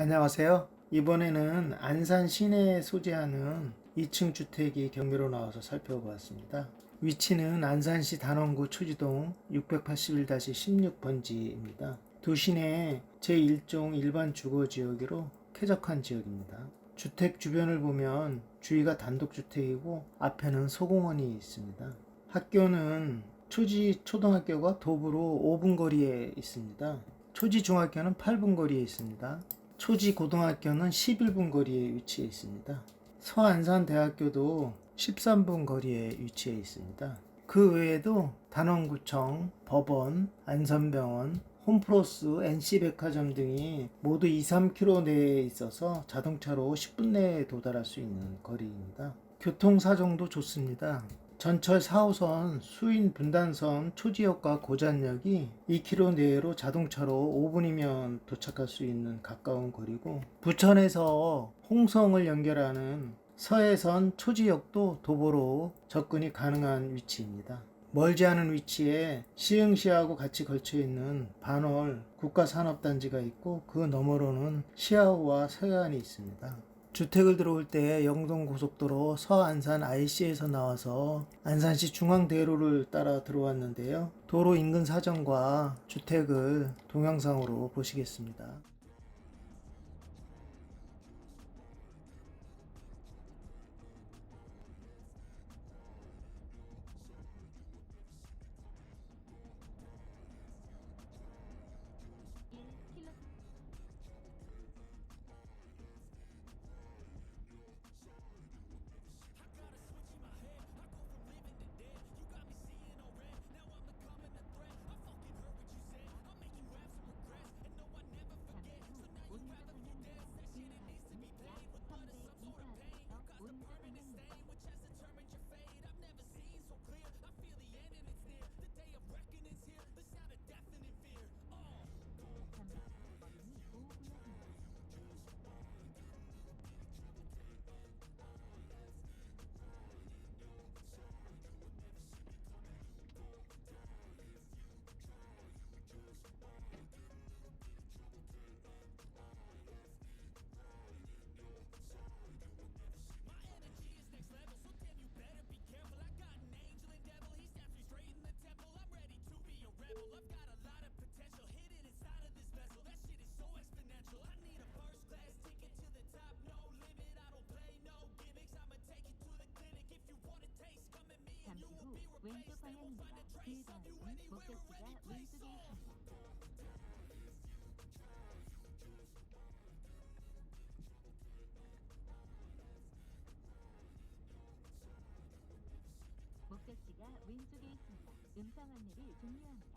안녕하세요. 이번에는 안산 시내에 소재하는 2층 주택이 경매로 나와서 살펴보았습니다. 위치는 안산시 단원구 초지동 681-16번지입니다. 도시내 제1종 일반 주거 지역으로 쾌적한 지역입니다. 주택 주변을 보면 주위가 단독주택이고 앞에는 소공원이 있습니다. 학교는 초지 초등학교가 도보로 5분 거리에 있습니다. 초지 중학교는 8분 거리에 있습니다. 초지 고등학교는 11분 거리에 위치해 있습니다. 서안산 대학교도 13분 거리에 위치해 있습니다. 그 외에도 단원구청, 법원, 안산병원, 홈플러스, NC백화점 등이 모두 2, 3km 내에 있어서 자동차로 10분 내에 도달할 수 있는 거리입니다. 교통사정도 좋습니다. 전철 4호선 수인 분단선 초지역과 고잔역이 2km 내로 자동차로 5분이면 도착할 수 있는 가까운 거리고 부천에서 홍성을 연결하는 서해선 초지역도 도보로 접근이 가능한 위치입니다. 멀지 않은 위치에 시흥시하고 같이 걸쳐 있는 반월 국가산업단지가 있고 그 너머로는 시아호와 서해안이 있습니다. 주택을 들어올 때 영동고속도로 서안산 IC에서 나와서 안산시 중앙대로를 따라 들어왔는데요. 도로 인근 사정과 주택을 동영상으로 보시겠습니다. 목적지가 왼쪽에 있습니다. 목적지가 왼쪽에 있습니다. 음성 안내를 종료합니다.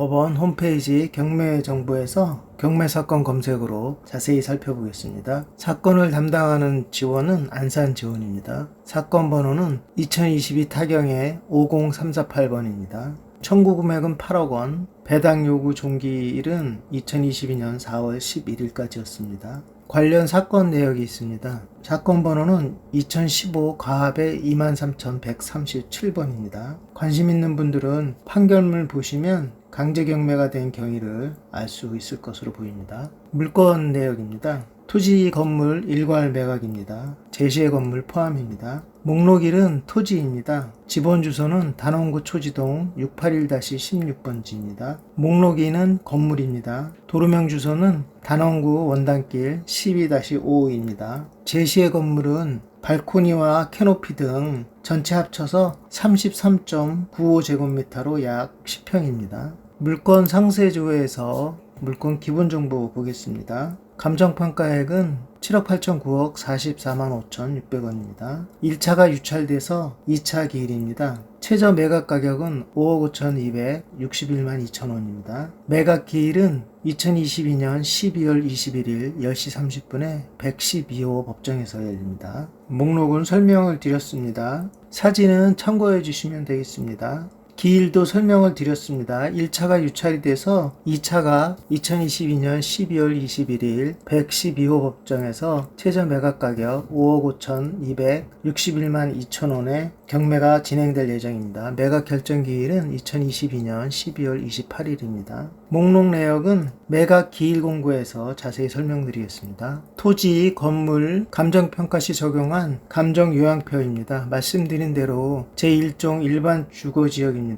법원 홈페이지 경매 정보에서 경매 사건 검색으로 자세히 살펴보겠습니다. 사건을 담당하는 지원은 안산 지원입니다. 사건 번호는 2022 타경의 50348번입니다. 청구 금액은 8억 원, 배당 요구 종기일은 2022년 4월 11일까지였습니다. 관련 사건 내역이 있습니다. 사건 번호는 2015 가합의 23,137번입니다. 관심 있는 분들은 판결문 보시면 강제 경매가 된 경위를 알 수 있을 것으로 보입니다. 물건 내역입니다. 토지 건물 일괄 매각입니다. 제시의 건물 포함입니다. 목록일은 토지입니다. 지번 주소는 단원구 초지동 681-16번지입니다. 목록인은 건물입니다. 도로명 주소는 단원구 원단길 12-55입니다. 제시의 건물은 발코니와 캐노피 등 전체 합쳐서 33.95제곱미터로 약 10평입니다. 물건 상세 조회에서 물건 기본 정보 보겠습니다. 감정평가액은 7억 8천 9억 44만 5천 6백원입니다. 1차가 유찰돼서 2차 기일입니다. 최저 매각 가격은 5억 5천 261만 2천 원입니다. 매각 기일은 2022년 12월 21일 10시 30분에 112호 법정에서 열립니다. 목록은 설명을 드렸습니다. 사진은 참고해 주시면 되겠습니다. 기일도 설명을 드렸습니다. 1차가 유찰이 돼서 2차가 2022년 12월 21일 112호 법정에서 최저 매각 가격 5억 5천 261만 2천 원에 경매가 진행될 예정입니다. 매각 결정 기일은 2022년 12월 28일입니다. 목록 내역은 매각 기일 공고에서 자세히 설명드리겠습니다. 토지, 건물, 감정평가 시 적용한 감정 요양표입니다. 말씀드린 대로 제1종 일반 주거 지역입니다.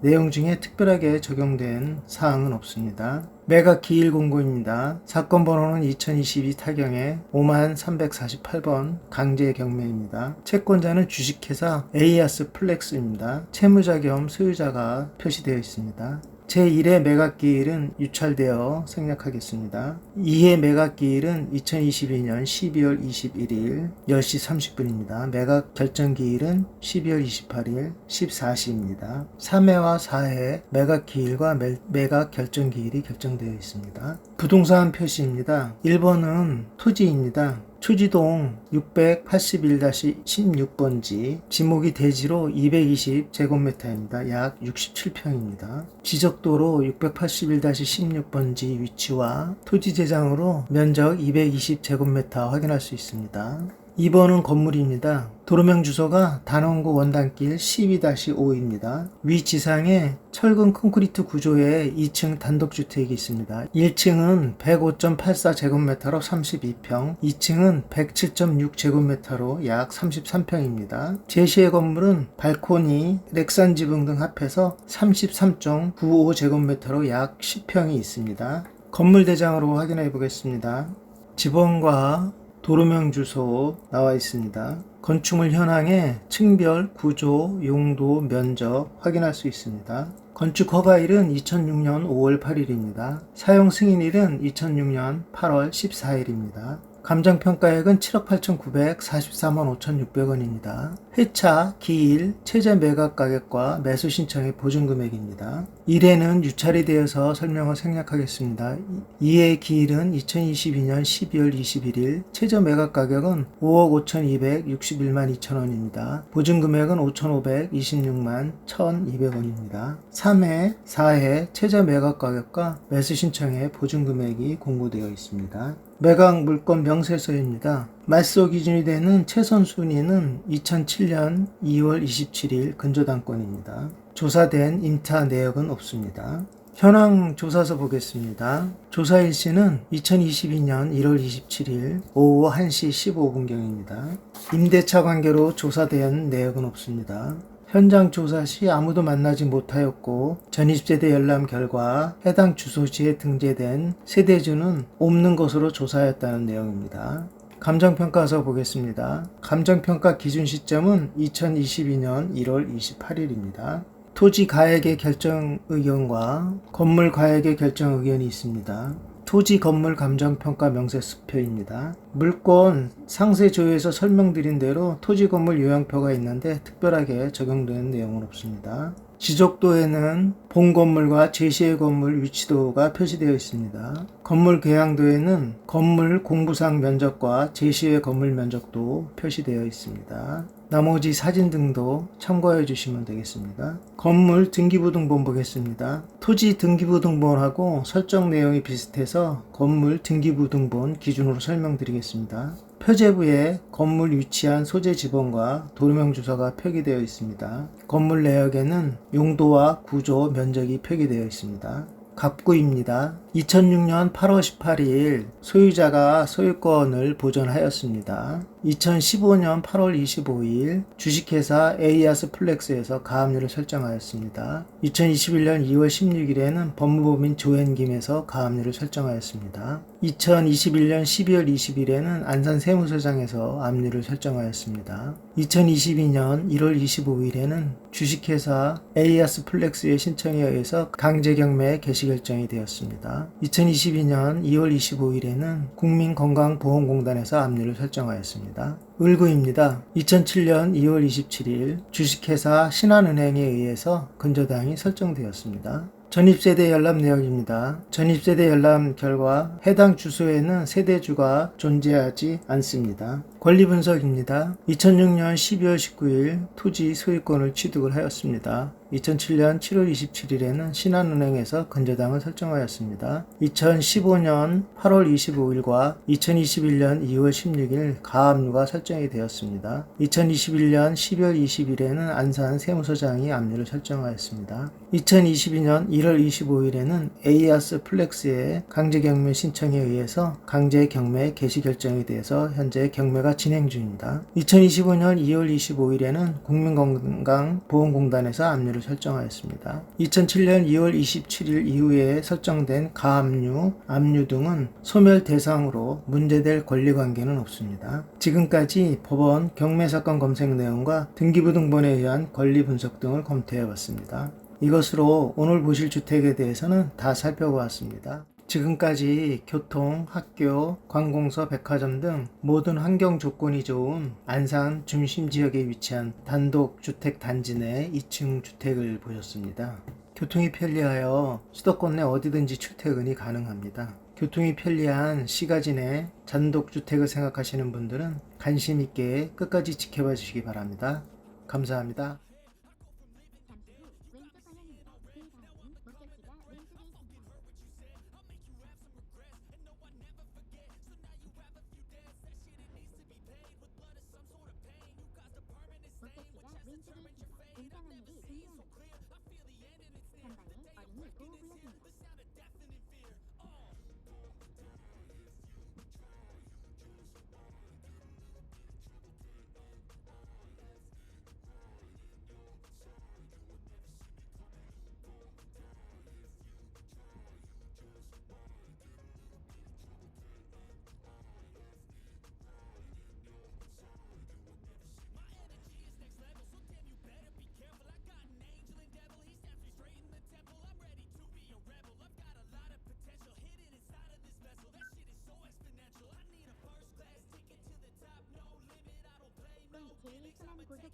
내용 중에 특별하게 적용된 사항은 없습니다. 매각 기일 공고입니다. 사건 번호는 2022 타경의 5348번 강제 경매입니다. 채권자는 주식회사 에이아스 플렉스입니다. 채무자 겸 소유자가 표시되어 있습니다. 제1회 매각기일은 유찰되어 생략하겠습니다. 2회 매각기일은 2022년 12월 21일 10시 30분입니다. 매각 결정기일은 12월 28일 14시입니다. 3회와 4회 매각기일과 매각 결정기일이 결정되어 있습니다. 부동산 표시입니다. 1번은 토지입니다. 초지동 681-16번지 지목이 대지로 220 제곱미터입니다. 약 67평입니다. 지적도로 681-16번지 위치와 토지 재장으로 면적 220 제곱미터 확인할 수 있습니다. 2번은 건물입니다. 도로명 주소가 단원구 원단길 12-5입니다. 위 지상에 철근 콘크리트 구조의 2층 단독주택이 있습니다. 1층은 105.84제곱미터로 32평, 2층은 107.6제곱미터로 약 33평입니다. 제시의 건물은 발코니, 렉산 지붕 등 합해서 33.95제곱미터로 약 10평이 있습니다. 건물 대장으로 확인해 보겠습니다. 지번과 도로명 주소 나와 있습니다. 건축물 현황에 층별, 구조, 용도, 면적 확인할 수 있습니다. 건축 허가일은 2006년 5월 8일입니다. 사용 승인일은 2006년 8월 14일입니다. 감정평가액은 7억 8,944만 5,600원입니다. 회차, 기일, 최저 매각 가격과 매수 신청의 보증 금액입니다. 1회는 유찰이 되어서 설명을 생략하겠습니다. 2회 기일은 2022년 12월 21일, 최저 매각 가격은 5억 5,261만 2천원입니다. 보증 금액은 5,526만 1,200원입니다. 3회, 4회 최저 매각 가격과 매수 신청의 보증 금액이 공고되어 있습니다. 매각 물건 명세서입니다. 말소 기준이 되는 최선 순위는 2007년 2월 27일 근저당권입니다. 조사된 임차 내역은 없습니다. 현황 조사서 보겠습니다. 조사 일시는 2022년 1월 27일 오후 1시 15분경입니다. 임대차 관계로 조사된 내역은 없습니다. 현장 조사 시 아무도 만나지 못하였고 전입세대 열람 결과 해당 주소지에 등재된 세대주는 없는 것으로 조사했다는 내용입니다. 감정평가서 보겠습니다. 감정평가 기준 시점은 2022년 1월 28일입니다. 토지 가액의 결정 의견과 건물 가액의 결정 의견이 있습니다. 토지 건물 감정평가 명세수표입니다. 물건 상세 조회에서 설명드린 대로 토지 건물 요양표가 있는데 특별하게 적용되는 내용은 없습니다. 지적도에는 본 건물과 제시의 건물 위치도가 표시되어 있습니다. 건물 계양도에는 건물 공부상 면적과 제시의 건물 면적도 표시되어 있습니다. 나머지 사진 등도 참고해 주시면 되겠습니다. 건물 등기부등본 보겠습니다. 토지 등기부등본하고 설정 내용이 비슷해서 건물 등기부등본 기준으로 설명드리겠습니다. 표제부에 건물 위치한 소재 지번과 도로명 주소가 표기되어 있습니다. 건물 내역에는 용도와 구조, 면적이 표기되어 있습니다. 갑구입니다. 2006년 8월 18일 소유자가 소유권을 보존하였습니다. 2015년 8월 25일 주식회사 에이아스 플렉스에서 가압류를 설정하였습니다. 2021년 2월 16일에는 법무법인 조앤김에서 가압류를 설정하였습니다. 2021년 12월 20일에는 안산 세무서장에서 압류를 설정하였습니다. 2022년 1월 25일에는 주식회사 에이아스 플렉스의 신청에 의해서 강제경매 개시 결정이 되었습니다. 2022년 2월 25일에는 국민건강보험공단에서 압류를 설정하였습니다. 을구입니다. 2007년 2월 27일 주식회사 신한은행에 의해서 근저당이 설정되었습니다. 전입세대 열람 내역입니다. 전입세대 열람 결과 해당 주소에는 세대주가 존재하지 않습니다. 권리 분석입니다. 2006년 12월 19일 토지 소유권을 취득을 하였습니다. 2007년 7월 27일에는 신한은행에서 근저당을 설정하였습니다. 2015년 8월 25일과 2021년 2월 16일 가압류가 설정이 되었습니다. 2021년 12월 20일에는 안산 세무서장이 압류를 설정하였습니다. 2022년 1월 25일에는 에이아스 플렉스의 강제 경매 신청에 의해서 강제 경매 개시 결정에 대해서 현재 경매가 진행 중입니다. 2025년 2월 25일에는 국민건강보험공단에서 압류를 설정하였습니다. 2007년 2월 27일 이후에 설정된 가압류, 압류 등은 소멸 대상으로 문제될 권리관계는 없습니다. 지금까지 법원 경매사건 검색 내용과 등기부등본에 의한 권리 분석 등을 검토해봤습니다. 이것으로 오늘 보실 주택에 대해서는 다 살펴보았습니다. 지금까지 교통, 학교, 관공서, 백화점 등 모든 환경 조건이 좋은 안산 중심 지역에 위치한 단독 주택 단지 내 2층 주택을 보셨습니다. 교통이 편리하여 수도권 내 어디든지 출퇴근이 가능합니다. 교통이 편리한 시가지 내 단독 주택을 생각하시는 분들은 관심 있게 끝까지 지켜봐 주시기 바랍니다. 감사합니다.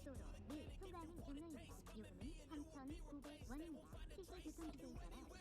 고속도로 를 통과하는 경로입니다. 요금은 3,900원입니다. 실제 교통지도에 따라